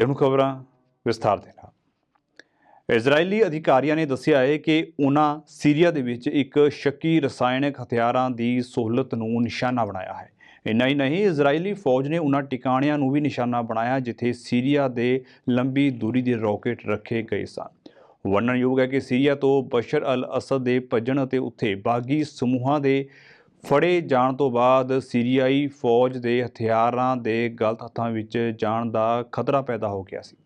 ਤੇ ਖਬਰਾਂ, ਵਿਸਥਾਰ ਦੇ ਨਾਲ। ਇਜ਼ਰਾਈਲੀ ਅਧਿਕਾਰੀਆਂ ਨੇ ਦੱਸਿਆ ਹੈ ਕਿ ਉਹਨਾਂ ਸੀਰੀਆ ਦੇ ਵਿੱਚ ਇੱਕ ਸ਼ੱਕੀ ਰਸਾਇਣਕ ਹਥਿਆਰਾਂ ਦੀ ਸਹੂਲਤ ਨੂੰ ਨਿਸ਼ਾਨਾ ਬਣਾਇਆ ਹੈ। ਇੰਨਾ ਹੀ ਨਹੀਂ, ਇਜ਼ਰਾਈਲੀ ਫੌਜ ਨੇ ਉਹਨਾਂ ਟਿਕਾਣਿਆਂ ਨੂੰ ਵੀ ਨਿਸ਼ਾਨਾ ਬਣਾਇਆ ਜਿੱਥੇ ਸੀਰੀਆ ਦੇ ਲੰਬੀ ਦੂਰੀ ਦੇ ਰਾਕੇਟ ਰੱਖੇ ਗਏ ਸਨ। ਵਰਣਨਯੋਗ ਹੈ ਕਿ ਸੀਰੀਆ ਤੋਂ ਬਸ਼ਰ ਅਲ ਅਸਦ ਦੇ ਭੱਜਣ ਅਤੇ ਉੱਥੇ ਬਾਗੀ ਸਮੂਹਾਂ ਦੇ ਫੜੇ ਜਾਣ ਤੋਂ ਬਾਅਦ ਸੀਰੀਆਈ ਫੌਜ ਦੇ ਹਥਿਆਰਾਂ ਦੇ ਗਲਤ ਹੱਥਾਂ ਵਿੱਚ ਜਾਣ ਦਾ ਖਤਰਾ ਪੈਦਾ ਹੋ ਗਿਆ ਸੀ।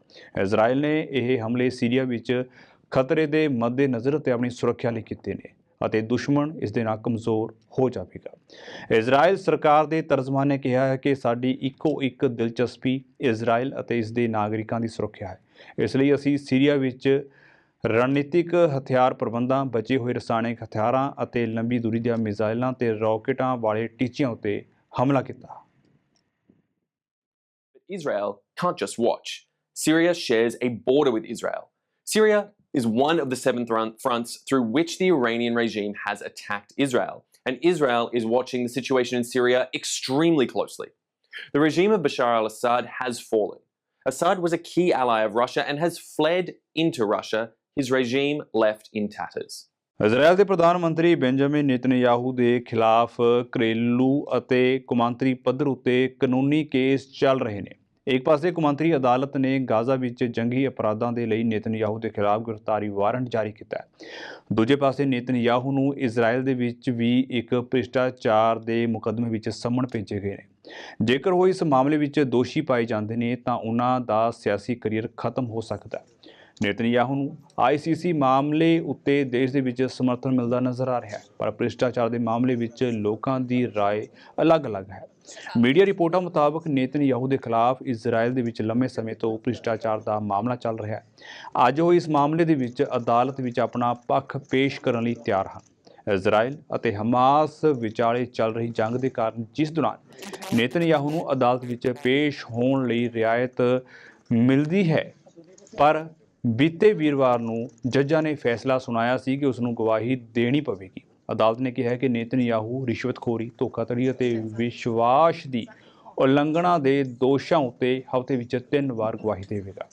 ਇਜ਼ਰਾਈਲ ਨੇ ਇਹ ਹਮਲੇ ਸੀਰੀਆ ਵਿੱਚ ਖਤਰੇ ਦੇ ਮੱਦੇਨਜ਼ਰ ਅਤੇ ਆਪਣੀ ਸੁਰੱਖਿਆ ਲਈ ਕੀਤੇ ਨੇ ਅਤੇ ਦੁਸ਼ਮਣ ਇਸ ਦੇ ਨਾਲ ਕਮਜ਼ੋਰ ਹੋ ਜਾਵੇਗਾ। ਇਜ਼ਰਾਈਲ ਸਰਕਾਰ ਦੇ ਤਰਜਮਾਨ ਨੇ ਕਿਹਾ ਹੈ ਕਿ ਸਾਡੀ ਇੱਕੋ ਇੱਕ ਦਿਲਚਸਪੀ ਇਜ਼ਰਾਈਲ ਅਤੇ ਇਸ ਦੇ ਨਾਗਰਿਕਾਂ ਦੀ ਸੁਰੱਖਿਆ ਹੈ। ਇਸ ਲਈ ਅਸੀਂ ਸੀਰੀਆ ਵਿੱਚ ਰਣਨੀਤਿਕ ਹਥਿਆਰ ਪ੍ਰਬੰਧਾਂ ਬਚੇ ਹੋਏ ਰਸਾਇਣਕ ਹਥਿਆਰਾਂ ਅਤੇ ਲੰਬੀ ਦੂਰੀ ਦੀਆਂ ਮਿਜ਼ਾਈਲਾਂ ਤੇ ਰਾਕੇਟਾਂ ਵਾਲੇ ਟੀਚਿਆਂ ਉੱਤੇ ਹਮਲਾ ਕੀਤਾ But Israel can't just watch. Syria shares a border with Israel. Syria is one of the seven thrun- fronts through which the Iranian regime has attacked Israel. And Israel is watching the situation in Syria extremely closely. The regime of Bashar al Assad has fallen. Assad was a key ally of Russia and has fled into Russia, his regime left in tatters. Israel ਦੇ ਪ੍ਰਧਾਨ ਮੰਤਰੀ Benjamin Netanyahu ਦੇ ਖਿਲਾਫ ਘਰੇਲੂ ਅਤੇ ਕੌਮਾਂਤਰੀ ਪੱਧਰ ਉੱਤੇ ਕਾਨੂੰਨੀ ਕੇਸ ਚੱਲ ਰਹੇ ਨੇ। ਇੱਕ ਪਾਸੇ ਕੌਮਾਂਤਰੀ ਅਦਾਲਤ ਨੇ ਗਾਜ਼ਾ ਵਿੱਚ ਜੰਗੀ ਅਪਰਾਧਾਂ ਦੇ ਲਈ ਨੇਤਨਯਾਹੂ ਦੇ ਖਿਲਾਫ ਗ੍ਰਿਫਤਾਰੀ ਵਾਰੰਟ ਜਾਰੀ ਕੀਤਾ ਹੈ। ਦੂਜੇ ਪਾਸੇ ਨੇਤਨਯਾਹੂ ਨੂੰ ਇਜ਼ਰਾਈਲ ਦੇ ਵਿੱਚ ਵੀ ਇੱਕ ਭ੍ਰਿਸ਼ਟਾਚਾਰ ਦੇ ਮੁਕੱਦਮੇ ਵਿੱਚ ਸੰਮਣ ਭੇਜੇ ਗਏ ਨੇ। ਜੇਕਰ ਉਹ ਇਸ ਮਾਮਲੇ ਵਿੱਚ ਦੋਸ਼ੀ ਪਾਏ ਜਾਂਦੇ ਨੇ ਤਾਂ ਉਹਨਾਂ ਦਾ ਸਿਆਸੀ ਕਰੀਅਰ ਖਤਮ ਹੋ ਸਕਦਾ ਹੈ। ਨੇਤਨਯਾਹੂ ਨੂੰ ਆਈਸੀਸੀ ਮਾਮਲੇ ਉੱਤੇ ਦੇਸ਼ ਦੇ ਵਿੱਚ ਸਮਰਥਨ ਮਿਲਦਾ ਨਜ਼ਰ ਆ ਰਿਹਾ ਹੈ ਪਰ ਭ੍ਰਿਸ਼ਟਾਚਾਰ ਦੇ ਮਾਮਲੇ ਵਿੱਚ ਲੋਕਾਂ ਦੀ رائے ਅਲੱਗ-ਅਲੱਗ ਹੈ ਮੀਡੀਆ ਰਿਪੋਰਟਾਂ ਮੁਤਾਬਕ ਨੇਤਨਯਾਹੂ ਦੇ ਖਿਲਾਫ ਇਜ਼ਰਾਈਲ ਦੇ ਵਿੱਚ ਲੰਮੇ ਸਮੇਂ ਤੋਂ ਭ੍ਰਿਸ਼ਟਾਚਾਰ ਦਾ ਮਾਮਲਾ ਚੱਲ ਰਿਹਾ ਹੈ ਅੱਜ ਉਹ ਇਸ ਮਾਮਲੇ ਦੇ ਵਿੱਚ ਅਦਾਲਤ ਵਿੱਚ ਆਪਣਾ ਪੱਖ ਪੇਸ਼ ਕਰਨ ਲਈ ਤਿਆਰ ਹਨ ਇਜ਼ਰਾਈਲ ਅਤੇ ਹਮਾਸ ਵਿਚਾਲੇ ਚੱਲ ਰਹੀ ਜੰਗ ਦੇ ਕਾਰਨ ਜਿਸ ਦੌਰਾਨ ਨੇਤਨਯਾਹੂ ਨੂੰ ਅਦਾਲਤ ਵਿੱਚ ਪੇਸ਼ ਹੋਣ ਲਈ ਰਿਆਇਤ ਮਿਲਦੀ ਹੈ ਪਰ ਬੀਤੇ ਵੀਰਵਾਰ ਨੂੰ ਜੱਜਾਂ ਨੇ ਫੈਸਲਾ ਸੁਣਾਇਆ ਸੀ ਕਿ ਉਸ ਨੂੰ ਗਵਾਹੀ ਦੇਣੀ ਪਵੇਗੀ। ਅਦਾਲਤ ਨੇ ਕਿਹਾ ਹੈ ਕਿ ਨੇਤਨਯਾਹੂ ਰਿਸ਼ਵਤਖੋਰੀ ਧੋਖਾਧੜੀ ਅਤੇ ਵਿਸ਼ਵਾਸ ਦੀ ਉਲੰਘਣਾ ਦੇ ਦੋਸ਼ਾਂ ਉੱਤੇ ਹਫ਼ਤੇ ਵਿੱਚ ਤਿੰਨ ਵਾਰ ਗਵਾਹੀ ਦੇਵੇਗਾ।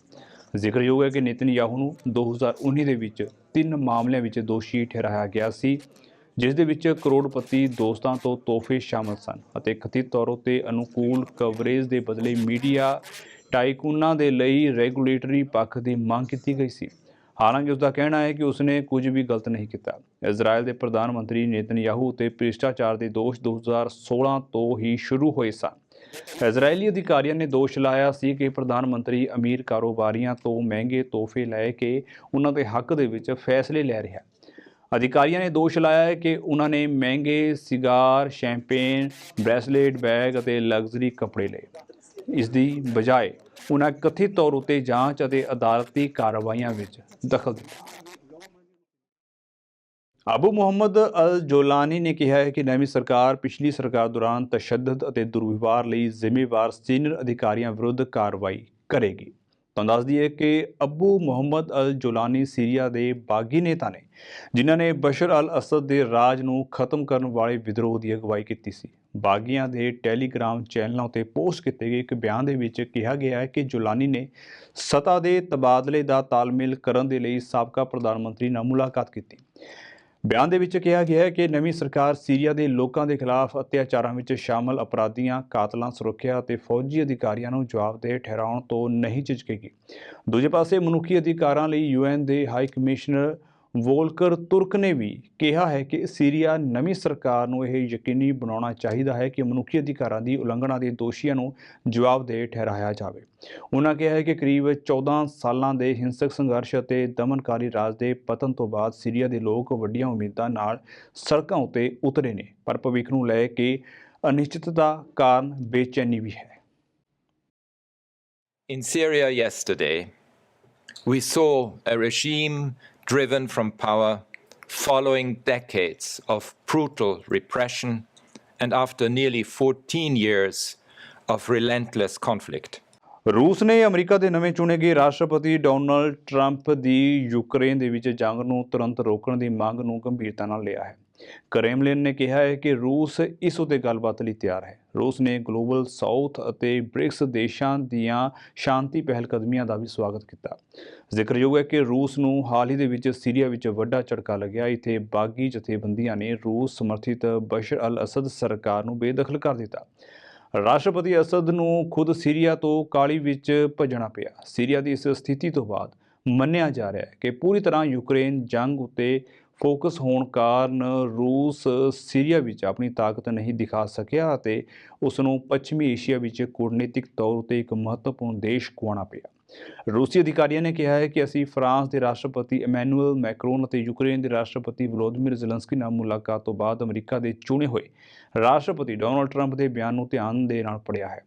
ਜ਼ਿਕਰਯੋਗ ਹੈ ਕਿ ਨੇਤਨਯਾਹੂ ਨੂੰ 2019 ਦੇ ਵਿੱਚ ਤਿੰਨ ਮਾਮਲਿਆਂ ਵਿੱਚ ਦੋਸ਼ੀ ਠਹਿਰਾਇਆ ਗਿਆ ਸੀ, ਜਿਸ ਦੇ ਵਿੱਚ ਕਰੋੜਪਤੀ ਦੋਸਤਾਂ ਤੋਂ ਤੋਹਫੇ ਸ਼ਾਮਲ ਸਨ ਅਤੇ ਕਥਿਤ ਤੌਰ ਉੱਤੇ ਅਨੁਕੂਲ ਕਵਰੇਜ ਦੇ ਬਦਲੇ ਮੀਡੀਆ ਟਾਈਕੂਨਾਂ ਦੇ ਲਈ ਰੈਗੂਲੇਟਰੀ ਪੱਖ ਦੀ ਮੰਗ ਕੀਤੀ ਗਈ ਸੀ। ਹਾਲਾਂਕਿ ਉਸ ਦਾ ਕਹਿਣਾ ਹੈ ਕਿ ਉਸਨੇ ਕੁਝ ਵੀ ਗਲਤ ਨਹੀਂ ਕੀਤਾ। ਇਜ਼ਰਾਈਲ ਦੇ ਪ੍ਰਧਾਨ ਮੰਤਰੀ ਨੇਤਨਯਾਹੂ ਉਤੇ ਭ੍ਰਿਸ਼ਟਾਚਾਰ ਦੇ ਦੋਸ਼ 2016 ਤੋਂ ਹੀ ਸ਼ੁਰੂ ਹੋਏ ਸਨ। ਇਜ਼ਰਾਈਲੀ ਅਧਿਕਾਰੀਆਂ ਨੇ ਦੋਸ਼ ਲਾਇਆ ਸੀ ਕਿ ਪ੍ਰਧਾਨ ਮੰਤਰੀ ਅਮੀਰ ਕਾਰੋਬਾਰੀਆਂ ਤੋਂ ਮਹਿੰਗੇ ਤੋਹਫੇ ਲੈ ਕੇ ਉਹਨਾਂ ਦੇ ਹੱਕ ਦੇ ਵਿੱਚ ਫੈਸਲੇ ਲੈ ਰਿਹਾ ਅਧਿਕਾਰੀਆਂ ਨੇ ਦੋਸ਼ ਲਾਇਆ ਹੈ ਕਿ ਉਹਨਾਂ ਨੇ ਮਹਿੰਗੇ ਸਿਗਾਰ, ਸ਼ੈਂਪੇਨ, ਬ੍ਰੈਸਲੇਟ ਬੈਗ ਅਤੇ ਲਗਜ਼ਰੀ ਕੱਪੜੇ ਲਏ। ਇਸ ਦੀ ਬਜਾਏ ਉਹਨਾਂ ਕਥਿਤ ਤੌਰ ਉਤੇ ਜਾਂਚ ਅਤੇ ਅਦਾਲਤੀ ਕਾਰਵਾਈਆਂ ਵਿੱਚ ਦਖਲ ਦਿੱਤਾ। ਅਬੂ ਮੁਹੰਮਦ ਅਲ ਜੋਲਾਨੀ ਨੇ ਕਿਹਾ ਹੈ ਕਿ ਨਵੀਂ ਸਰਕਾਰ ਪਿਛਲੀ ਸਰਕਾਰ ਦੌਰਾਨ ਤਸ਼ੱਦਦ ਅਤੇ ਦੁਰਵਿਵਹਾਰ ਲਈ ਜ਼ਿੰਮੇਵਾਰ ਸੀਨੀਅਰ ਅਧਿਕਾਰੀਆਂ ਵਿਰੁੱਧ ਕਾਰਵਾਈ ਕਰੇਗੀ। ਤੁਹਾਨੂੰ ਦੱਸ ਦਈਏ ਕਿ ਅਬੂ ਮੁਹੰਮਦ ਅਲ ਜੋਲਾਨੀ ਸੀਰੀਆ ਦੇ ਬਾਗੀ ਨੇਤਾ ਨੇ, ਜਿਨ੍ਹਾਂ ਨੇ ਬਸ਼ਰ ਅਲ ਅਸਦ ਦੇ ਰਾਜ ਨੂੰ ਖਤਮ ਕਰਨ ਵਾਲੇ ਵਿਦਰੋਹ ਦੀ ਅਗਵਾਈ ਕੀਤੀ ਸੀ। ਬਾਗੀਆਂ ਦੇ ਟੈਲੀਗ੍ਰਾਮ ਚੈਨਲਾਂ ਉਤੇ ਪੋਸਟ ਕੀਤੇ ਗਏ ਇੱਕ ਬਿਆਨ ਦੇ ਵਿੱਚ ਕਿਹਾ ਗਿਆ ਹੈ ਕਿ ਜੁਲਾਨੀ ਨੇ ਸਤਾ ਦੇ ਤਬਾਦਲੇ ਦਾ ਤਾਲਮੇਲ ਕਰਨ ਦੇ ਲਈ ਸਾਬਕਾ ਪ੍ਰਧਾਨ ਮੰਤਰੀ ਨਾਲ ਮੁਲਾਕਾਤ ਕੀਤੀ। ਬਿਆਨ ਦੇ ਵਿੱਚ ਕਿਹਾ ਗਿਆ ਹੈ ਕਿ ਨਵੀਂ ਸਰਕਾਰ ਸੀਰੀਆ ਦੇ ਲੋਕਾਂ ਦੇ ਖਿਲਾਫ ਅਤਿਆਚਾਰਾਂ ਵਿੱਚ ਸ਼ਾਮਲ ਅਪਰਾਧੀਆਂ, ਕਾਤਲਾਂ, ਸੁਰੱਖਿਆ ਅਤੇ ਫੌਜੀ ਅਧਿਕਾਰੀਆਂ ਨੂੰ ਜਵਾਬਦੇਹ ਠਹਿਰਾਉਣ ਤੋਂ ਨਹੀਂ ਝਿਜਕੇਗੀ। ਦੂਜੇ ਪਾਸੇ ਮਨੁੱਖੀ ਅਧਿਕਾਰਾਂ ਲਈ ਯੂਐਨ ਦੇ ਹਾਈ ਕਮਿਸ਼ਨਰ ਵੋਲਕਰ ਤੁਰਕ ਨੇ ਵੀ ਕਿਹਾ ਹੈ ਕਿ ਸੀਰੀਆ ਨਵੀਂ ਸਰਕਾਰ ਨੂੰ ਇਹ ਯਕੀਨੀ ਬਣਾਉਣਾ ਚਾਹੀਦਾ ਹੈ ਕਿ ਮਨੁੱਖੀ ਅਧਿਕਾਰਾਂ ਦੀ ਉਲੰਘਣਾ ਦੇ ਦੋਸ਼ੀਆਂ ਨੂੰ ਜਵਾਬਦੇਹ ਠਹਿਰਾਇਆ ਜਾਵੇ। ਉਹਨਾਂ ਕਿਹਾ ਹੈ ਕਿ ਕਰੀਬ 14 ਸਾਲਾਂ ਦੇ ਹਿੰਸਕ ਸੰਘਰਸ਼ ਅਤੇ ਦਮਨਕਾਰੀ ਰਾਜ ਦੇ ਪਤਨ ਤੋਂ ਬਾਅਦ ਸੀਰੀਆ ਦੇ ਲੋਕ ਵੱਡੀਆਂ ਉਮੀਦਾਂ ਨਾਲ ਸੜਕਾਂ ਉੱਤੇ ਉਤਰੇ ਨੇ ਪਰ ਭਵਿੱਖ ਨੂੰ ਲੈ ਕੇ ਅਨਿਸ਼ਚਿਤਤਾ ਕਾਰਨ ਬੇਚੈਨੀ ਵੀ ਹੈ। In Syria yesterday, we saw a regime driven from power following decades of brutal repression and after nearly 14 years of relentless conflict. ਰੂਸ ਨੇ ਅਮਰੀਕਾ ਦੇ ਨਵੇਂ ਚੁਣੇ ਗਏ ਰਾਸ਼ਟਰਪਤੀ ਡੋਨਲਡ ਟਰੰਪ ਦੀ ਯੂਕਰੇਨ ਦੇ ਵਿੱਚ ਜੰਗ ਨੂੰ ਤੁਰੰਤ ਰੋਕਣ ਦੀ ਮੰਗ ਨੂੰ ਗੰਭੀਰਤਾ ਨਾਲ ਲਿਆ ਹੈ ਕ੍ਰੈਮਲਿਨ ਨੇ ਕਿਹਾ ਹੈ ਕਿ ਰੂਸ ਇਸ ਉਤੇ ਗੱਲਬਾਤ ਲਈ ਤਿਆਰ ਹੈ। ਰੂਸ ਨੇ ਗਲੋਬਲ ਸਾਊਥ ਅਤੇ ਬ੍ਰਿਕਸ ਦੇਸ਼ਾਂ ਦੀਆਂ ਸ਼ਾਂਤੀ ਪਹਿਲਕਦਮੀਆਂ ਦਾ ਵੀ ਸਵਾਗਤ ਕੀਤਾ। ਜ਼ਿਕਰਯੋਗ ਹੈ ਕਿ ਰੂਸ ਨੂੰ ਹਾਲ ਹੀ ਦੇ ਵਿੱਚ ਸੀਰੀਆ ਵਿੱਚ ਵੱਡਾ ਝਟਕਾ ਲੱਗਿਆ। ਇੱਥੇ ਬਾਗੀ ਜਥੇਬੰਦੀਆਂ ਨੇ ਰੂਸ ਸਮਰਥਿਤ ਬਸ਼ਰ ਅਲ ਅਸਦ ਸਰਕਾਰ ਨੂੰ ਬੇਦਖਲ ਕਰ ਦਿੱਤਾ। ਰਾਸ਼ਟਰਪਤੀ ਅਸਦ ਨੂੰ ਖੁਦ ਸੀਰੀਆ ਤੋਂ ਕਾਲੀ ਵਿੱਚ ਭੱਜਣਾ ਪਿਆ। ਸੀਰੀਆ ਦੀ ਇਸ ਸਥਿਤੀ ਤੋਂ ਬਾਅਦ ਮੰਨਿਆ ਜਾ ਰਿਹਾ ਹੈ ਕਿ ਪੂਰੀ ਤਰ੍ਹਾਂ ਯੂਕਰੇਨ ਜੰਗ ਉੱਤੇ ਫੋਕਸ ਹੋਣ ਕਾਰਨ ਰੂਸ ਸੀਰੀਆ ਵਿੱਚ ਆਪਣੀ ਤਾਕਤ ਨਹੀਂ ਦਿਖਾ ਸਕਿਆ ਅਤੇ ਉਸ ਨੂੰ ਪੱਛਮੀ ਏਸ਼ੀਆ ਵਿੱਚ ਕੂਟਨੀਤਿਕ ਤੌਰ ਉਤੇ ਇੱਕ ਮਹੱਤਵਪੂਰਨ ਦੇਸ਼ ਗੁਆਉਣਾ ਪਿਆ। ਰੂਸੀ ਅਧਿਕਾਰੀਆਂ ਨੇ ਕਿਹਾ ਹੈ ਕਿ ਅਸੀਂ ਫਰਾਂਸ ਦੇ ਰਾਸ਼ਟਰਪਤੀ ਇਮੈਨੂਅਲ ਮੈਕਰੋਨ ਅਤੇ ਯੂਕਰੇਨ ਦੇ ਰਾਸ਼ਟਰਪਤੀ ਵਲੋਦੀਮਿਰ ਜ਼ੈਲੰਸਕੀ ਨਾਲ ਮੁਲਾਕਾਤ ਤੋਂ ਬਾਅਦ ਅਮਰੀਕਾ ਦੇ ਚੁਣੇ ਹੋਏ ਰਾਸ਼ਟਰਪਤੀ ਡੋਨਲਡ ਟਰੰਪ ਦੇ ਬਿਆਨ ਨੂੰ ਧਿਆਨ ਦੇ ਨਾਲ ਪੜਿਆ ਹੈ।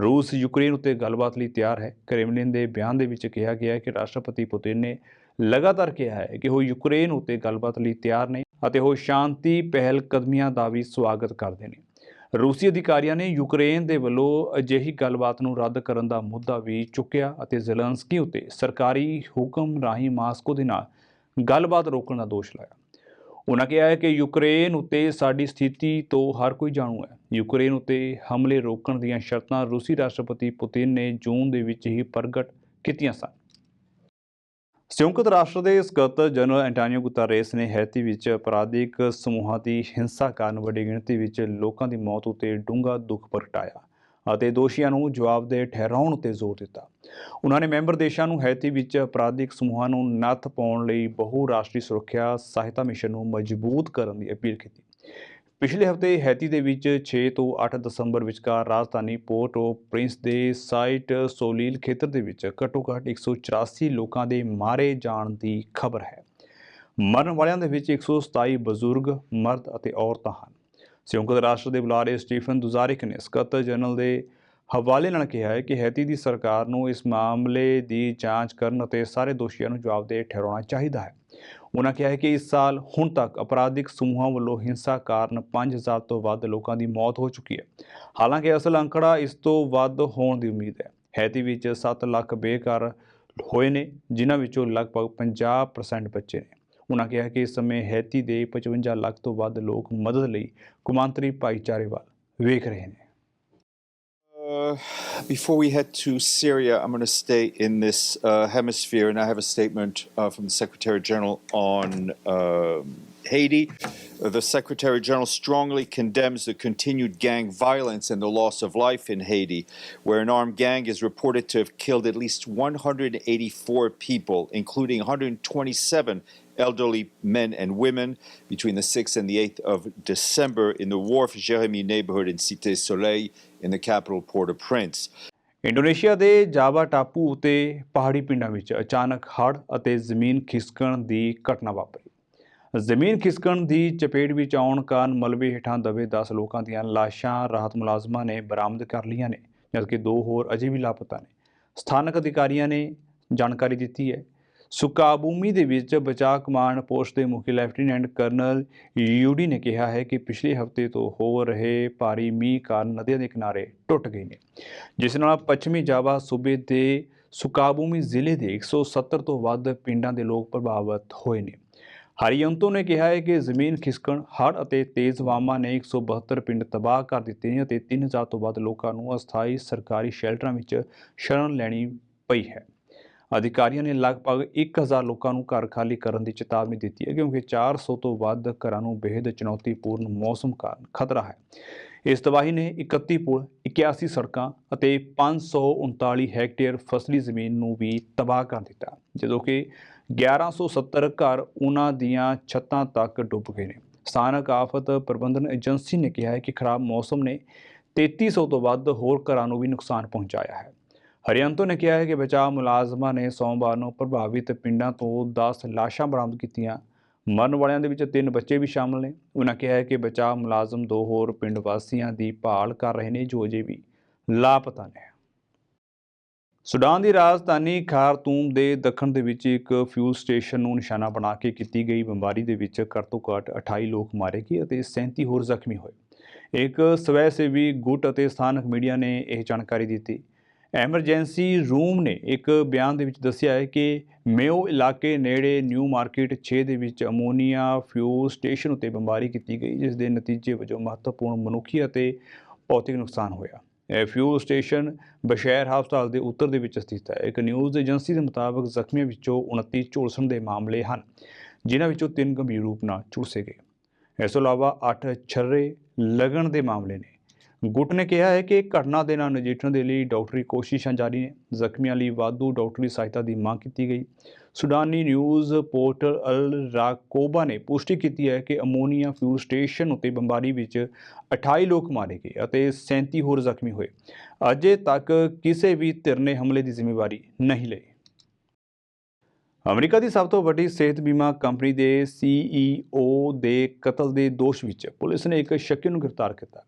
ਰੂਸ ਯੂਕਰੇਨ ਉੱਤੇ ਗੱਲਬਾਤ ਲਈ ਤਿਆਰ ਹੈ। ਕ੍ਰੈਮਲਿਨ ਦੇ ਬਿਆਨ ਦੇ ਵਿੱਚ ਕਿਹਾ ਗਿਆ ਹੈ ਕਿ ਰਾਸ਼ਟਰਪਤੀ ਪੁਤਿਨ ਨੇ ਲਗਾਤਾਰ ਕਿਹਾ ਹੈ ਕਿ ਉਹ ਯੂਕਰੇਨ ਉੱਤੇ ਗੱਲਬਾਤ ਲਈ ਤਿਆਰ ਨੇ ਅਤੇ ਉਹ ਸ਼ਾਂਤੀ ਪਹਿਲ ਕਦਮੀਆਂ ਦਾ ਵੀ ਸਵਾਗਤ ਕਰਦੇ ਨੇ। ਰੂਸੀ ਅਧਿਕਾਰੀਆਂ ਨੇ ਯੂਕਰੇਨ ਦੇ ਵੱਲੋਂ ਅਜਿਹੀ ਗੱਲਬਾਤ ਨੂੰ ਰੱਦ ਕਰਨ ਦਾ ਮੁੱਦਾ ਵੀ ਚੁੱਕਿਆ ਅਤੇ ਜ਼ੈਲੈਂਸਕੀ ਉੱਤੇ ਸਰਕਾਰੀ ਹੁਕਮ ਰਾਹੀਂ ਮਾਸਕੋ ਦੇ ਨਾਲ ਗੱਲਬਾਤ ਰੋਕਣ ਦਾ ਦੋਸ਼ ਲਾਇਆ। ਉਹਨਾਂ ਕਿਹਾ ਹੈ ਕਿ ਯੂਕਰੇਨ ਉੱਤੇ ਸਾਡੀ ਸਥਿਤੀ ਤੋਂ ਹਰ ਕੋਈ ਜਾਣੂ ਹੈ। ਯੂਕਰੇਨ ਉੱਤੇ ਹਮਲੇ ਰੋਕਣ ਦੀਆਂ ਸ਼ਰਤਾਂ ਰੂਸੀ ਰਾਸ਼ਟਰਪਤੀ ਪੁਤਿਨ ਨੇ ਜੂਨ ਦੇ ਵਿੱਚ ਹੀ ਪ੍ਰਗਟ ਕੀਤੀਆਂ ਸਨ। ਸੰਯੁਕਤ ਰਾਸ਼ਟਰ ਦੇ ਸਕੱਤਰ ਜਨਰਲ ਐਂਟੋਨੀਓ ਗੁਤਾਰੇਸ ਨੇ ਹੈਤੀ ਵਿੱਚ ਅਪਰਾਧਿਕ ਸਮੂਹਾਂ ਦੀ ਹਿੰਸਾ ਕਾਰਨ ਵੱਡੀ ਗਿਣਤੀ ਵਿੱਚ ਲੋਕਾਂ ਦੀ ਮੌਤ ਉਤੇ ਡੂੰਘਾ ਦੁੱਖ ਪ੍ਰਗਟਾਇਆ ਅਤੇ ਦੋਸ਼ੀਆਂ ਨੂੰ ਜਵਾਬਦੇਹ ਠਹਿਰਾਉਣ ਉਤੇ ਜ਼ੋਰ ਦਿੱਤਾ। ਉਹਨਾਂ ਨੇ ਮੈਂਬਰ ਦੇਸ਼ਾਂ ਨੂੰ ਹੈਤੀ ਵਿੱਚ ਅਪਰਾਧਿਕ ਸਮੂਹਾਂ ਨੂੰ ਨੱਥ ਪਾਉਣ ਲਈ ਬਹੁ ਰਾਸ਼ਟਰੀ ਸੁਰੱਖਿਆ ਸਹਾਇਤਾ ਮਿਸ਼ਨ ਨੂੰ ਮਜ਼ਬੂਤ ਕਰਨ ਦੀ ਅਪੀਲ ਕੀਤੀ। ਪਿਛਲੇ ਹਫ਼ਤੇ ਹੈਤੀ ਦੇ ਵਿੱਚ 6 ਤੋਂ 8 ਦਸੰਬਰ ਵਿਚਕਾਰ ਰਾਜਧਾਨੀ ਪੋਰਟ ਓ ਪ੍ਰਿੰਸ ਦੇ ਸਾਈਟ ਸੋਲੀਲ ਖੇਤਰ ਦੇ ਵਿੱਚ ਘੱਟੋ-ਘੱਟ 184 ਲੋਕਾਂ ਦੇ ਮਾਰੇ ਜਾਣ ਦੀ ਖਬਰ ਹੈ। ਮਰਨ ਵਾਲਿਆਂ ਦੇ ਵਿੱਚ 127 ਬਜ਼ੁਰਗ, ਮਰਦ ਅਤੇ ਔਰਤਾਂ ਹਨ। ਸੰਯੁਕਤ ਰਾਸ਼ਟਰ ਦੇ ਬੁਲਾਰੇ ਸਟੀਫਨ ਦੁਜ਼ਾਰਿਕ ਨੇ ਸਕੱਤਰ ਜਨਰਲ ਦੇ ਹਵਾਲੇ ਨਾਲ ਕਿਹਾ ਹੈ ਕਿ ਹੈਤੀ ਦੀ ਸਰਕਾਰ ਨੂੰ ਇਸ ਮਾਮਲੇ ਦੀ ਜਾਂਚ ਕਰਨ ਅਤੇ ਸਾਰੇ ਦੋਸ਼ੀਆਂ ਨੂੰ ਜਵਾਬਦੇਹ ਠਹਿਰਾਉਣਾ ਚਾਹੀਦਾ ਹੈ। ਉਹਨਾਂ ਕਿਹਾ ਹੈ ਕਿ ਇਸ ਸਾਲ ਹੁਣ ਤੱਕ ਅਪਰਾਧਿਕ ਸਮੂਹਾਂ ਵੱਲੋਂ ਹਿੰਸਾ ਕਾਰਨ 5000 ਤੋਂ ਵੱਧ ਲੋਕਾਂ ਦੀ ਮੌਤ ਹੋ ਚੁੱਕੀ ਹੈ। ਹਾਲਾਂਕਿ ਅਸਲ ਅੰਕੜਾ ਇਸ ਤੋਂ ਵੱਧ ਹੋਣ ਦੀ ਉਮੀਦ ਹੈ। ਹੈਤੀ ਵਿੱਚ 7 ਲੱਖ ਬੇਘਰ ਹੋਏ ਨੇ, ਜਿਨ੍ਹਾਂ ਵਿੱਚੋਂ ਲਗਭਗ 50% ਬੱਚੇ ਨੇ। ਉਹਨਾਂ ਕਿਹਾ ਕਿ ਇਸ ਸਮੇਂ ਹੈਤੀ ਦੇ 55 ਲੱਖ ਤੋਂ ਵੱਧ ਲੋਕ ਮਦਦ ਲਈ ਕੁਮਾਂਤਰੀ ਭਾਈਚਾਰੇ ਵੱਲ ਵੇਖ ਰਹੇ ਨੇ। Uh, before we head to Syria, I'm going to stay in this uh, hemisphere, and I have a statement uh, from the Secretary General on um, Haiti. The Secretary General strongly condemns the continued gang violence and the loss of life in Haiti, where an armed gang is reported to have killed at least 184 people, including 127 elderly men and women between the 6th and the 8th of December in the Wharf Jeremy neighborhood in Cité Soleil in the capital Port-au-Prince. Indonesia ਦੇ Java ਟਾਪੂ ਉਤੇ ਪਹਾੜੀ ਪਿੰਡਾਂ ਵਿੱਚ ਅਚਾਨਕ ਹੜ੍ਹ ਅਤੇ ਜ਼ਮੀਨ ਖਿਸਕਣ ਦੀ ਘਟਨਾ ਵਾਪਰੀ ਜ਼ਮੀਨ ਖਿਸਕਣ ਦੀ ਚਪੇਟ ਵਿੱਚ ਆਉਣ ਕਾਰਨ ਮਲਬੇ ਹੇਠਾਂ ਦਬੇ 10 ਲੋਕਾਂ ਦੀਆਂ ਲਾਸ਼ਾਂ ਰਾਹਤ ਮੁਲਾਜ਼ਮਾਂ ਨੇ ਬਰਾਮਦ ਕਰ ਲਈਆਂ ਨੇ, ਜਦਕਿ ਦੋ ਹੋਰ ਅਜੇ ਵੀ ਲਾਪਤਾ ਨੇ ਸਥਾਨਕ ਅਧਿਕਾਰੀਆਂ ਨੇ ਜਾਣਕਾਰੀ ਦਿੱਤੀ ਹੈ ਸੁਕਾਬੂਮੀ ਦੇ ਵਿੱਚ ਬਚਾਅ ਕਮਾਂਡ ਪੋਸਟ ਦੇ ਮੁਖੀ ਲੈਫਟੀਨੈਂਟ ਕਰਨਲ ਯੂਡੀ ਨੇ ਕਿਹਾ ਹੈ ਕਿ ਪਿਛਲੇ ਹਫ਼ਤੇ ਤੋਂ ਹੋ ਰਹੇ ਭਾਰੀ ਮੀਂਹ ਕਾਰਨ ਨਦੀਆਂ ਦੇ ਕਿਨਾਰੇ ਟੁੱਟ ਗਏ ਨੇ, ਜਿਸ ਨਾਲ ਪੱਛਮੀ ਜਾਵਾ ਸੂਬੇ ਦੇ ਸੁਕਾਬੂਮੀ ਜ਼ਿਲ੍ਹੇ ਦੇ 170 ਤੋਂ ਵੱਧ ਪਿੰਡਾਂ ਦੇ ਲੋਕ ਪ੍ਰਭਾਵਿਤ ਹੋਏ ਨੇ। ਹਰੀਅੰਤੋ ਨੇ ਕਿਹਾ ਹੈ ਕਿ ਜ਼ਮੀਨ ਖਿਸਕਣ, ਹੜ੍ਹ ਅਤੇ ਤੇਜ਼ ਹਵਾਵਾਂ ਨੇ 172 ਪਿੰਡ ਤਬਾਹ ਕਰ ਦਿੱਤੇ ਨੇ ਅਤੇ 3000 ਤੋਂ ਵੱਧ ਲੋਕਾਂ ਨੂੰ ਅਸਥਾਈ ਸਰਕਾਰੀ ਸ਼ੈਲਟਰਾਂ ਵਿੱਚ ਸ਼ਰਨ ਲੈਣੀ ਪਈ ਹੈ। ਅਧਿਕਾਰੀਆਂ ਨੇ ਲਗਭਗ 1000 ਲੋਕਾਂ ਨੂੰ ਘਰ ਖਾਲੀ ਕਰਨ ਦੀ ਚੇਤਾਵਨੀ ਦਿੱਤੀ ਹੈ, ਕਿਉਂਕਿ 400 ਤੋਂ ਵੱਧ ਘਰਾਂ ਨੂੰ ਬੇहद ਚੁਣੌਤੀਪੂਰਨ ਮੌਸਮ ਕਾਰਨ ਖਤਰਾ ਹੈ। ਇਸ ਤਬਾਹੀ ਨੇ 31 ਪੁਲ 81 ਸੜਕਾਂ ਅਤੇ 539 ਹੈਕਟੇਅਰ ਫਸਲੀ ਜ਼ਮੀਨ ਨੂੰ ਵੀ ਤਬਾਹ ਕਰ ਦਿੱਤਾ, ਜਦੋਂ ਕਿ 1170 ਘਰ ਉਹਨਾਂ ਦੀਆਂ ਛੱਤਾਂ ਤੱਕ ਡੁੱਬ ਗਏ ਨੇ। ਸਥਾਨਕ ਆਫਤ ਪ੍ਰਬੰਧਨ ਏਜੰਸੀ ਨੇ ਕਿਹਾ ਹੈ ਕਿ ਖਰਾਬ ਮੌਸਮ ਨੇ 3300 ਤੋਂ ਵੱਧ ਹੋਰ ਘਰਾਂ ਨੂੰ ਵੀ ਨੁਕਸਾਨ ਪਹੁੰਚਾਇਆ ਹੈ। ਹਰਿਆਂਤੋ ਨੇ ਕਿਹਾ ਹੈ ਕਿ ਬਚਾਅ ਮੁਲਾਜ਼ਮਾਂ ਨੇ ਸੋਮਵਾਰ ਨੂੰ ਪ੍ਰਭਾਵਿਤ ਪਿੰਡਾਂ ਤੋਂ 10 ਲਾਸ਼ਾਂ ਬਰਾਮਦ ਕੀਤੀਆਂ। ਮਰਨ ਵਾਲਿਆਂ ਦੇ ਵਿੱਚ ਤਿੰਨ ਬੱਚੇ ਵੀ ਸ਼ਾਮਲ ਨੇ। ਉਹਨਾਂ ਕਿਹਾ ਹੈ ਕਿ ਬਚਾਅ ਮੁਲਾਜ਼ਮ ਦੋ ਹੋਰ ਪਿੰਡ ਵਾਸੀਆਂ ਦੀ ਭਾਲ ਕਰ ਰਹੇ ਨੇ, ਜੋ ਅਜੇ ਵੀ ਲਾਪਤਾ ਨੇ। ਸੁਡਾਨ ਦੀ ਰਾਜਧਾਨੀ ਖਾਰਤੂਮ ਦੇ ਦੱਖਣ ਦੇ ਵਿੱਚ ਇੱਕ ਫਿਊਲ ਸਟੇਸ਼ਨ ਨੂੰ ਨਿਸ਼ਾਨਾ ਬਣਾ ਕੇ ਕੀਤੀ ਗਈ ਬੰਬਾਰੀ ਦੇ ਵਿੱਚ ਘੱਟ ਤੋਂ ਘੱਟ 28 ਲੋਕ ਮਾਰੇ ਗਏ ਅਤੇ 37 ਹੋਰ ਜ਼ਖਮੀ ਹੋਏ। ਇੱਕ ਸਵੈ ਸੇਵੀ ਗੁੱਟ ਅਤੇ ਸਥਾਨਕ ਮੀਡੀਆ ਨੇ ਇਹ ਜਾਣਕਾਰੀ ਦਿੱਤੀ। ਐਮਰਜੈਂਸੀ ਰੂਮ ਨੇ ਇੱਕ ਬਿਆਨ ਦੇ ਵਿੱਚ ਦੱਸਿਆ ਹੈ ਕਿ ਮੇਓ ਇਲਾਕੇ ਨੇੜੇ ਨਿਊ ਮਾਰਕੀਟ 6 ਦੇ ਵਿੱਚ ਅਮੋਨੀਆ ਫਿਊਲ ਸਟੇਸ਼ਨ ਉੱਤੇ ਬੰਬਾਰੀ ਕੀਤੀ ਗਈ, ਜਿਸ ਦੇ ਨਤੀਜੇ ਵਜੋਂ ਮਹੱਤਵਪੂਰਨ ਮਨੁੱਖੀ ਅਤੇ ਭੌਤਿਕ ਨੁਕਸਾਨ ਹੋਇਆ। ਇਹ ਫਿਊਲ ਸਟੇਸ਼ਨ ਬਸ਼ੈਰ ਹਸਪਤਾਲ ਦੇ ਉੱਤਰ ਦੇ ਵਿੱਚ ਸਥਿਤ ਹੈ। ਇੱਕ ਨਿਊਜ਼ ਏਜੰਸੀ ਦੇ ਮੁਤਾਬਕ ਜ਼ਖਮੀਆਂ ਵਿੱਚੋਂ 29 ਝੁਲਸਣ ਦੇ ਮਾਮਲੇ ਹਨ, ਜਿਨ੍ਹਾਂ ਵਿੱਚੋਂ 3 ਗੰਭੀਰ ਰੂਪ ਨਾਲ ਝੁਲਸੇ ਗਏ। ਇਸ ਤੋਂ ਇਲਾਵਾ 8 ਛਰਰੇ ਲੱਗਣ ਦੇ ਮਾਮਲੇ ਨੇ। ਗੁੱਟ ਨੇ ਕਿਹਾ ਹੈ ਕਿ ਘਟਨਾ ਦੇ ਨਾਲ ਨਜਿੱਠਣ ਦੇ ਲਈ ਡਾਕਟਰੀ ਕੋਸ਼ਿਸ਼ਾਂ ਜਾਰੀ ਨੇ। ਜ਼ਖਮੀਆਂ ਲਈ ਵਾਧੂ ਡਾਕਟਰੀ ਸਹਾਇਤਾ ਦੀ ਮੰਗ ਕੀਤੀ ਗਈ। ਸੁਡਾਨੀ ਨਿਊਜ਼ ਪੋਰਟਲ ਅਲ ਰਾਕੋਬਾ ਨੇ ਪੁਸ਼ਟੀ ਕੀਤੀ ਹੈ ਕਿ ਅਮੋਨੀਆ ਫਿਊਲ ਸਟੇਸ਼ਨ ਉੱਤੇ ਬੰਬਾਰੀ ਵਿੱਚ 28 ਲੋਕ ਮਾਰੇ ਗਏ ਅਤੇ 37 ਹੋਰ ਜ਼ਖਮੀ ਹੋਏ। ਅਜੇ ਤੱਕ ਕਿਸੇ ਵੀ ਧਿਰ ਨੇ ਹਮਲੇ ਦੀ ਜ਼ਿੰਮੇਵਾਰੀ ਨਹੀਂ ਲਈ। ਅਮਰੀਕਾ ਦੀ ਸਭ ਤੋਂ ਵੱਡੀ ਸਿਹਤ ਬੀਮਾ ਕੰਪਨੀ ਦੇ ਸੀਈਓ ਦੇ ਕਤਲ ਦੇ ਦੋਸ਼ ਵਿੱਚ ਪੁਲਿਸ ਨੇ ਇੱਕ ਸ਼ੱਕੀ ਨੂੰ ਗ੍ਰਿਫਤਾਰ ਕੀਤਾ।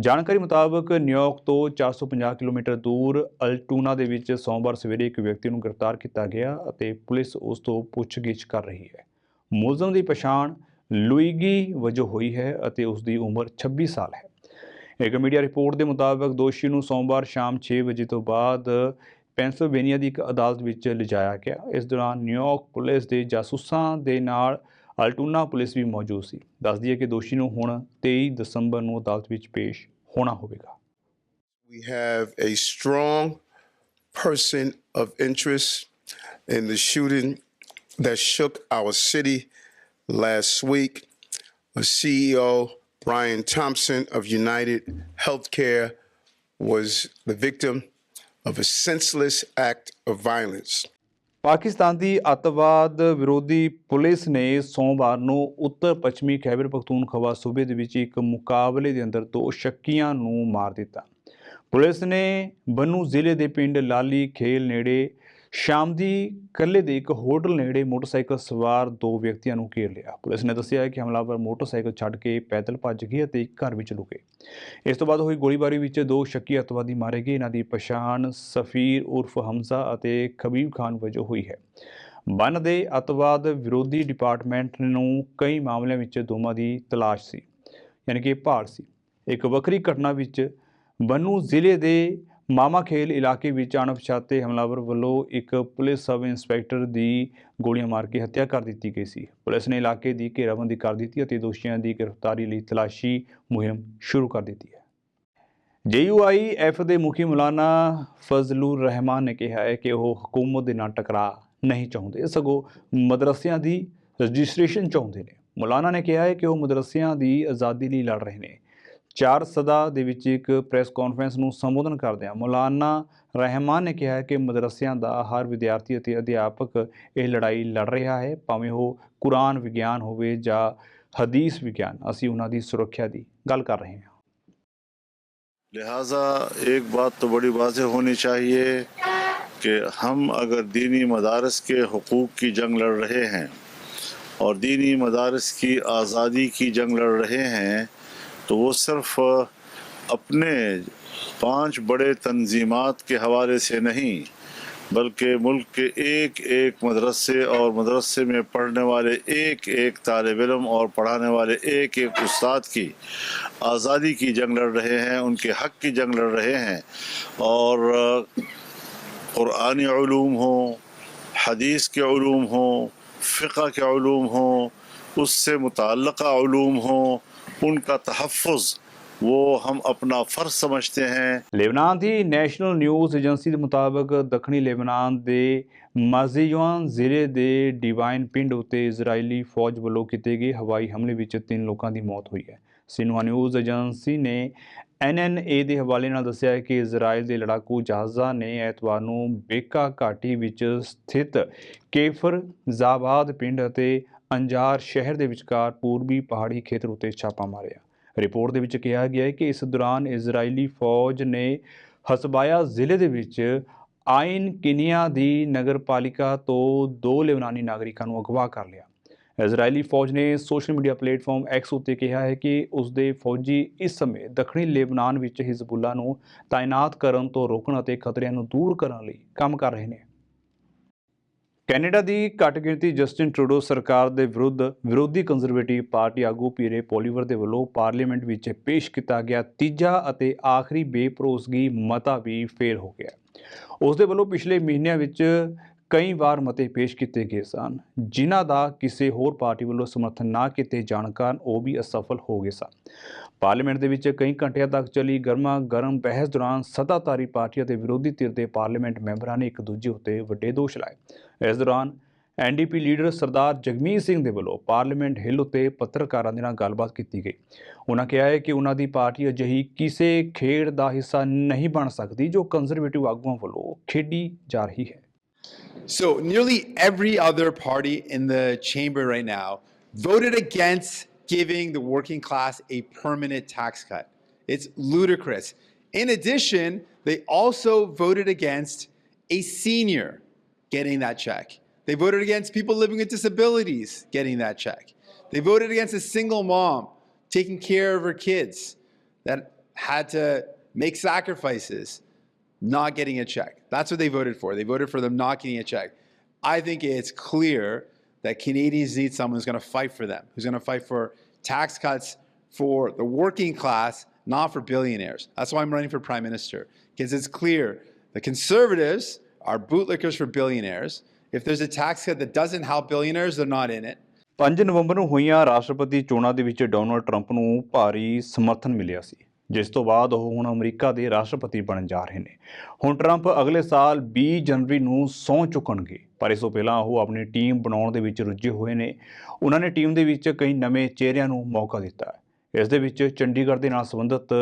ਜਾਣਕਾਰੀ ਮੁਤਾਬਕ ਨਿਊਯਾਰਕ ਤੋਂ 450 ਕਿਲੋਮੀਟਰ ਦੂਰ ਅਲਟੂਨਾ ਦੇ ਵਿੱਚ ਸੋਮਵਾਰ ਸਵੇਰੇ ਇੱਕ ਵਿਅਕਤੀ ਨੂੰ ਗ੍ਰਿਫਤਾਰ ਕੀਤਾ ਗਿਆ ਅਤੇ ਪੁਲਿਸ ਉਸ ਤੋਂ ਪੁੱਛਗਿੱਛ ਕਰ ਰਹੀ ਹੈ। ਮੁਲਜ਼ਮ ਦੀ ਪਛਾਣ ਲੁਈਗੀ ਵਜੋਂ ਹੋਈ ਹੈ ਅਤੇ ਉਸ ਦੀ ਉਮਰ 26 ਸਾਲ ਹੈ। ਇੱਕ ਮੀਡੀਆ ਰਿਪੋਰਟ ਦੇ ਮੁਤਾਬਕ ਦੋਸ਼ੀ ਨੂੰ ਸੋਮਵਾਰ ਸ਼ਾਮ 6 ਵਜੇ ਤੋਂ ਬਾਅਦ ਪੈਂਸਿਲਵੇਨੀਆ ਦੀ ਇੱਕ ਅਦਾਲਤ ਵਿੱਚ ਲਿਜਾਇਆ ਗਿਆ। ਇਸ ਦੌਰਾਨ ਨਿਊਯਾਰਕ ਪੁਲਿਸ ਦੇ ਜਾਸੂਸਾਂ ਦੇ ਨਾਲ ਅਲਟੂਨਾ ਪੁਲਿਸ ਵੀ ਮੌਜੂਦ ਸੀ ਦੱਸਦੀ ਹੈ ਕਿ ਦੋਸ਼ੀ ਨੂੰ ਹੁਣ 23 ਦਸੰਬਰ ਨੂੰ ਅਦਾਲਤ ਵਿੱਚ ਪੇਸ਼ ਹੋਣਾ ਹੋਵੇਗਾ We have a strong person of interest in the shooting that shook our city last week. A CEO, Brian Thompson of United Healthcare, was the victim of a senseless act of violence. Pakistan ਦੀ ਅੱਤਵਾਦ ਵਿਰੋਧੀ police ਨੇ ਸੋਮਵਾਰ ਨੂੰ ਉੱਤਰ ਪੱਛਮੀ ਖੈਬਰ ਪਖਤੂਨਖਵਾ ਸੂਬੇ ਦੇ ਵਿੱਚ ਇੱਕ ਮੁਕਾਬਲੇ ਦੇ ਅੰਦਰ ਦੋ ਸ਼ੱਕੀਆਂ ਨੂੰ ਮਾਰ ਦਿੱਤਾ। ਪੁਲਿਸ ਨੇ ਬਨੂ ਜ਼ਿਲ੍ਹੇ ਦੇ ਪਿੰਡ ਲਾਲੀ ਖੇਲ ਨੇੜੇ ਸ਼ਾਮ ਦੀ ਕੱਲੇ ਦੇ ਇੱਕ ਹੋਟਲ ਨੇੜੇ ਮੋਟਰਸਾਈਕਲ ਸਵਾਰ ਦੋ ਵਿਅਕਤੀਆਂ ਨੂੰ ਘੇਰ ਲਿਆ। ਪੁਲਿਸ ਨੇ ਦੱਸਿਆ ਹੈ ਕਿ ਹਮਲਾਵਰ ਮੋਟਰਸਾਈਕਲ ਛੱਡ ਕੇ ਪੈਦਲ ਭੱਜ ਗਏ ਅਤੇ ਇੱਕ ਘਰ ਵਿੱਚ ਲੁਕੇ। ਇਸ ਤੋਂ ਬਾਅਦ ਹੋਈ ਗੋਲੀਬਾਰੀ ਵਿੱਚ ਦੋ ਸ਼ੱਕੀ ਅੱਤਵਾਦੀ ਮਾਰੇ ਗਏ। ਇਹਨਾਂ ਦੀ ਪਛਾਣ ਸਫੀਰ ਉਰਫ ਹਮਜ਼ਾ ਅਤੇ ਖਬੀਬ ਖਾਨ ਵਜੋਂ ਹੋਈ ਹੈ। ਬੰਨ ਦੇ ਅੱਤਵਾਦ ਵਿਰੋਧੀ ਡਿਪਾਰਟਮੈਂਟ ਨੂੰ ਕਈ ਮਾਮਲਿਆਂ ਵਿੱਚ ਦੋਵਾਂ ਦੀ ਤਲਾਸ਼ ਸੀ, ਯਾਨੀ ਕਿ ਭਾਲ ਸੀ। ਇੱਕ ਵੱਖਰੀ ਘਟਨਾ ਵਿੱਚ ਬੰਨੂ ਜ਼ਿਲ੍ਹੇ ਦੇ ਮਾਮਾ ਖੇਲ ਇਲਾਕੇ ਵਿੱਚ ਅਣਪਛਾਤੇ ਹਮਲਾਵਰ ਵੱਲੋਂ ਇੱਕ ਪੁਲਿਸ ਸਬ ਇੰਸਪੈਕਟਰ ਦੀ ਗੋਲੀਆਂ ਮਾਰ ਕੇ ਹੱਤਿਆ ਕਰ ਦਿੱਤੀ ਗਈ ਸੀ। ਪੁਲਿਸ ਨੇ ਇਲਾਕੇ ਦੀ ਘੇਰਾਬੰਦੀ ਕਰ ਦਿੱਤੀ ਅਤੇ ਦੋਸ਼ੀਆਂ ਦੀ ਗ੍ਰਿਫਤਾਰੀ ਲਈ ਤਲਾਸ਼ੀ ਮੁਹਿੰਮ ਸ਼ੁਰੂ ਕਰ ਦਿੱਤੀ ਹੈ। ਜੇਯੂਆਈਐਫ ਦੇ ਮੁਖੀ ਮੌਲਾਨਾ ਫਜ਼ਲੁਰ ਰਹਿਮਾਨ ਨੇ ਕਿਹਾ ਹੈ ਕਿ ਉਹ ਹਕੂਮਤ ਦੇ ਨਾਲ ਟਕਰਾ ਨਹੀਂ ਚਾਹੁੰਦੇ, ਸਗੋਂ ਮਦਰਸਿਆਂ ਦੀ ਰਜਿਸਟ੍ਰੇਸ਼ਨ ਚਾਹੁੰਦੇ ਨੇ। ਮੌਲਾਨਾ ਨੇ ਕਿਹਾ ਹੈ ਕਿ ਉਹ ਮਦਰਸਿਆਂ ਦੀ ਆਜ਼ਾਦੀ ਲਈ ਲੜ ਰਹੇ ਨੇ। ਚਾਰ ਸਦਾ ਦੇ ਵਿੱਚ ਇੱਕ ਪ੍ਰੈਸ ਕਾਨਫਰੰਸ ਨੂੰ ਸੰਬੋਧਨ ਕਰਦਿਆਂ ਮੌਲਾਨਾ ਰਹਿਮਾਨ ਨੇ ਕਿਹਾ ਹੈ ਕਿ ਮਦਰਸਿਆਂ ਦਾ ਹਰ ਵਿਦਿਆਰਥੀ ਅਤੇ ਅਧਿਆਪਕ ਇਹ ਲੜਾਈ ਲੜ ਰਿਹਾ ਹੈ ਭਾਵੇਂ ਉਹ ਕੁਰਾਨ ਵਿਗਿਆਨ ਹੋਵੇ ਜਾਂ ਹਦੀਸ ਵਿਗਿਆਨ ਅਸੀਂ ਉਹਨਾਂ ਦੀ ਸੁਰੱਖਿਆ ਦੀ ਗੱਲ ਕਰ ਰਹੇ ਹਾਂ लिहाजा एक बात तो बड़ी वाजह होनी चाहिए कि हम अगर दीनी मदारस के हकूक़ की जंग लड़ रहे हैं और दीनी मदारस की आज़ादी की जंग लड़ रहे हैं تو وہ صرف اپنے پانچ بڑے تنظیمات کے حوالے سے نہیں، بلکہ ملک کے ایک ایک مدرسے اور مدرسے میں پڑھنے والے ایک ایک طالب علم اور پڑھانے والے ایک ایک استاد کی آزادی کی جنگ لڑ رہے ہیں، ان کے حق کی جنگ لڑ رہے ہیں۔ اور قرآن علوم ہوں، حدیث کے علوم ہوں، فقہ کے علوم ہوں، اس سے متعلقہ علوم ہوں उनका तहफ़ वो हम अपना फ़र्ज समझते हैं ਲੇਬਨਾਨ ਦੀ ਨੈਸ਼ਨਲ ਨਿਊਜ਼ ਏਜੰਸੀ ਦੇ ਮੁਤਾਬਕ ਦੱਖਣੀ ਲੇਬਨਾਨ ਦੇ ਮਾਜ਼ੀਯਾਨ ਜ਼ਿਲ੍ਹੇ ਦੇ ਡਿਵਾਈਨ ਪਿੰਡ ਉੱਤੇ ਇਜ਼ਰਾਈਲੀ ਫੌਜ ਵੱਲੋਂ ਕੀਤੇ ਗਏ ਹਵਾਈ ਹਮਲੇ ਵਿੱਚ ਤਿੰਨ ਲੋਕਾਂ ਦੀ ਮੌਤ ਹੋਈ ਹੈ ਸਿਨਵਾ ਨਿਊਜ਼ ਏਜੰਸੀ ਨੇ ਐਨਐਨਏ ਦੇ ਹਵਾਲੇ ਨਾਲ ਦੱਸਿਆ ਹੈ ਕਿ ਇਜ਼ਰਾਈਲ ਦੇ ਲੜਾਕੂ ਜਹਾਜ਼ਾਂ ਨੇ ਐਤਵਾਰ ਨੂੰ ਬੇਕਾ ਘਾਟੀ ਵਿੱਚ ਸਥਿਤ ਕੇਫਰ ਜ਼ਾਬਾਦ ਪਿੰਡ ਅਤੇ ਅੰਜਾਰ ਸ਼ਹਿਰ ਦੇ ਵਿਚਕਾਰ ਪੂਰਬੀ ਪਹਾੜੀ ਖੇਤਰ ਉੱਤੇ ਛਾਪਾ ਮਾਰਿਆ। ਰਿਪੋਰਟ ਦੇ ਵਿੱਚ ਕਿਹਾ ਗਿਆ ਹੈ ਕਿ ਇਸ ਦੌਰਾਨ ਇਜ਼ਰਾਈਲੀ ਫੌਜ ਨੇ ਹਸਬਾਇਆ ਜ਼ਿਲ੍ਹੇ ਦੇ ਵਿੱਚ ਆਇਨ ਕਿਨੀਆ ਦੀ ਨਗਰਪਾਲਿਕਾ ਤੋਂ ਦੋ ਲਿਬਨਾਨੀ ਨਾਗਰਿਕਾਂ ਨੂੰ ਅਗਵਾ ਕਰ ਲਿਆ। ਇਜ਼ਰਾਈਲੀ ਫੌਜ ਨੇ ਸੋਸ਼ਲ ਮੀਡੀਆ ਪਲੇਟਫਾਰਮ ਐਕਸ ਉੱਤੇ ਕਿਹਾ ਹੈ ਕਿ ਉਸ ਦੇ ਫੌਜੀ ਇਸ ਸਮੇਂ ਦੱਖਣੀ ਲੇਬਨਾਨ ਵਿੱਚ ਹਿਜ਼ਬੁੱਲਾ ਨੂੰ ਤਾਇਨਾਤ ਕਰਨ ਤੋਂ ਰੋਕਣ ਅਤੇ ਖਤਰਿਆਂ ਨੂੰ ਦੂਰ ਕਰਨ ਲਈ ਕੰਮ ਕਰ ਰਹੇ ਨੇ। ਕੈਨੇਡਾ ਦੀ ਘੱਟ ਗਿਣਤੀ ਜਸਟਿਨ ਟਰੂਡੋ ਸਰਕਾਰ ਦੇ ਵਿਰੁੱਧ ਵਿਰੋਧੀ ਕੰਜ਼ਰਵੇਟਿਵ ਪਾਰਟੀ ਆਗੂ ਪੀਰੇ ਪੋਲੀਵਰ ਦੇ ਵੱਲੋਂ ਪਾਰਲੀਮੈਂਟ ਵਿੱਚ ਪੇਸ਼ ਕੀਤਾ ਗਿਆ ਤੀਜਾ ਅਤੇ ਆਖਰੀ ਬੇਪਰੋਸਗੀ ਮਤਾ ਵੀ ਫੇਲ ਹੋ ਗਿਆ। ਉਸ ਦੇ ਵੱਲੋਂ ਪਿਛਲੇ ਮਹੀਨਿਆਂ ਵਿੱਚ ਕਈ ਵਾਰ ਮਤੇ ਪੇਸ਼ ਕੀਤੇ ਗਏ ਸਨ, ਜਿਨ੍ਹਾਂ ਦਾ ਕਿਸੇ ਹੋਰ ਪਾਰਟੀ ਵੱਲੋਂ ਸਮਰਥਨ ਨਾ ਕੀਤੇ ਜਾਣ ਕਾਰਨ ਉਹ ਵੀ ਅਸਫਲ ਹੋ ਗਏ ਸਨ। ਪਾਰਲੀਮੈਂਟ ਦੇ ਵਿੱਚ ਕਈ ਘੰਟਿਆਂ ਤੱਕ ਚੱਲੀ ਗਰਮਾ ਗਰਮ ਬਹਿਸ ਦੌਰਾਨ ਸੱਤਾਧਾਰੀ ਪਾਰਟੀ ਅਤੇ ਵਿਰੋਧੀ ਧਿਰ ਦੇ ਪਾਰਲੀਮੈਂਟ ਮੈਂਬਰਾਂ ਨੇ ਇੱਕ ਦੂਜੇ ਉੱਤੇ ਵੱਡੇ ਦੋਸ਼ ਲਾਏ। ਇਸ ਦੌਰਾਨ ਐਨਡੀਪੀ ਲੀਡਰ ਸਰਦਾਰ ਜਗਮੀਤ ਸਿੰਘ ਦੇ ਵੱਲੋਂ ਪਾਰਲੀਮੈਂਟ ਹਿੱਲ ਉੱਤੇ ਪੱਤਰਕਾਰਾਂ ਦੇ ਨਾਲ ਗੱਲਬਾਤ ਕੀਤੀ ਗਈ। ਉਹਨਾਂ ਕਿਹਾ ਹੈ ਕਿ ਉਹਨਾਂ ਦੀ ਪਾਰਟੀ ਅਜਿਹੀ ਕਿਸੇ ਖੇਡ ਦਾ ਹਿੱਸਾ ਨਹੀਂ ਬਣ ਸਕਦੀ ਜੋ ਕੰਜ਼ਰਵੇਟਿਵ ਆਗੂਆਂ ਵੱਲੋਂ ਖੇਡੀ ਜਾ ਰਹੀ ਹੈ। So nearly every other party in the chamber right now voted against giving the working class a permanent tax cut. It's ludicrous. In addition, they also voted against a senior getting that check. They voted against people living with disabilities getting that check. They voted against a single mom taking care of her kids that had to make sacrifices not getting a check. That's what they voted for. They voted for them not getting a check. I think it's clear that Canadians need someone who's going to fight for them, who's going to fight for tax cuts for the working class, not for billionaires. That's why I'm running for prime minister, because it's clear the conservatives are bootlickers for billionaires. If there's a tax cut that doesn't help billionaires, they're not in it. 5 ਨਵੰਬਰ ਨੂੰ ਹੋਈਆਂ ਰਾਸ਼ਟਰਪਤੀ ਚੋਣਾਂ ਦੇ ਵਿੱਚ Donald Trump ਨੂੰ ਭਾਰੀ ਸਮਰਥਨ ਮਿਲਿਆ ਸੀ ਜਿਸ ਤੋਂ ਬਾਅਦ ਉਹ ਹੁਣ ਅਮਰੀਕਾ ਦੇ ਰਾਸ਼ਟਰਪਤੀ ਬਣਨ ਜਾ ਰਹੇ ਨੇ। ਹੁਣ ਟਰੰਪ ਅਗਲੇ ਸਾਲ 20 ਜਨਵਰੀ ਨੂੰ ਸਹੁੰ ਚੁੱਕਣਗੇ, ਪਰ ਇਸ ਤੋਂ ਪਹਿਲਾਂ ਉਹ ਆਪਣੀ ਟੀਮ ਬਣਾਉਣ ਦੇ ਵਿੱਚ ਰੁੱਝੇ ਹੋਏ ਨੇ। ਉਹਨਾਂ ਨੇ ਟੀਮ ਦੇ ਵਿੱਚ ਕਈ ਨਵੇਂ ਚਿਹਰਿਆਂ ਨੂੰ ਮੌਕਾ ਦਿੱਤਾ ਹੈ। ਇਸ ਦੇ ਵਿੱਚ ਚੰਡੀਗੜ੍ਹ ਦੇ ਨਾਲ ਸੰਬੰਧਿਤ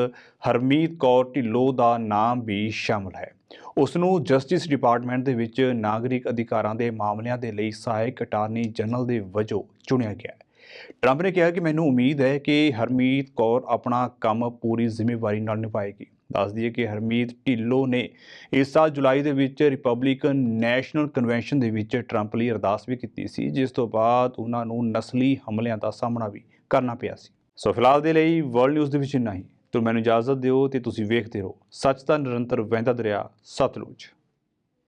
ਹਰਮੀਤ ਕੌਰ ਢਿੱਲੋਂ ਦਾ ਨਾਮ ਵੀ ਸ਼ਾਮਲ ਹੈ। ਉਸ ਨੂੰ ਜਸਟਿਸ ਡਿਪਾਰਟਮੈਂਟ ਦੇ ਵਿੱਚ ਨਾਗਰਿਕ ਅਧਿਕਾਰਾਂ ਦੇ ਮਾਮਲਿਆਂ ਦੇ ਲਈ ਸਹਾਇਕ ਅਟਾਰਨੀ ਜਨਰਲ ਦੇ ਵਜੋਂ ਚੁਣਿਆ ਗਿਆ ਹੈ। ਟਰੰਪ ਨੇ ਕਿਹਾ ਕਿ ਮੈਨੂੰ ਉਮੀਦ ਹੈ ਕਿ ਹਰਮੀਤ ਕੌਰ ਆਪਣਾ ਕੰਮ ਪੂਰੀ ਜ਼ਿੰਮੇਵਾਰੀ ਨਾਲ ਨਿਭਾਏਗੀ। ਦੱਸ ਦਈਏ ਕਿ ਹਰਮੀਤ ਢਿੱਲੋਂ ਨੇ ਇਸ ਸਾਲ ਜੁਲਾਈ ਦੇ ਵਿੱਚ ਰਿਪਬਲਿਕਨ ਨੈਸ਼ਨਲ ਕਨਵੈਨਸ਼ਨ ਦੇ ਵਿੱਚ ਟਰੰਪ ਲਈ ਅਰਦਾਸ ਵੀ ਕੀਤੀ ਸੀ, ਜਿਸ ਤੋਂ ਬਾਅਦ ਉਹਨਾਂ ਨੂੰ ਨਸਲੀ ਹਮਲਿਆਂ ਦਾ ਸਾਹਮਣਾ ਵੀ ਕਰਨਾ ਪਿਆ ਸੀ। ਸੋ ਫਿਲਹਾਲ ਦੇ ਲਈ ਵਰਲਡ ਨਿਊਜ਼ ਦੇ ਵਿੱਚ ਇੰਨਾ ਹੀ। ਤੁਮ ਮੈਨੂੰ ਇਜਾਜ਼ਤ ਦਿਓ ਤੇ ਤੁਸੀਂ ਵੇਖਦੇ ਰਹੋ। ਸੱਚ ਦਾ ਨਿਰੰਤਰ ਵਹਿੰਦਾ ਦਰਿਆ ਸਤਲੁਜ।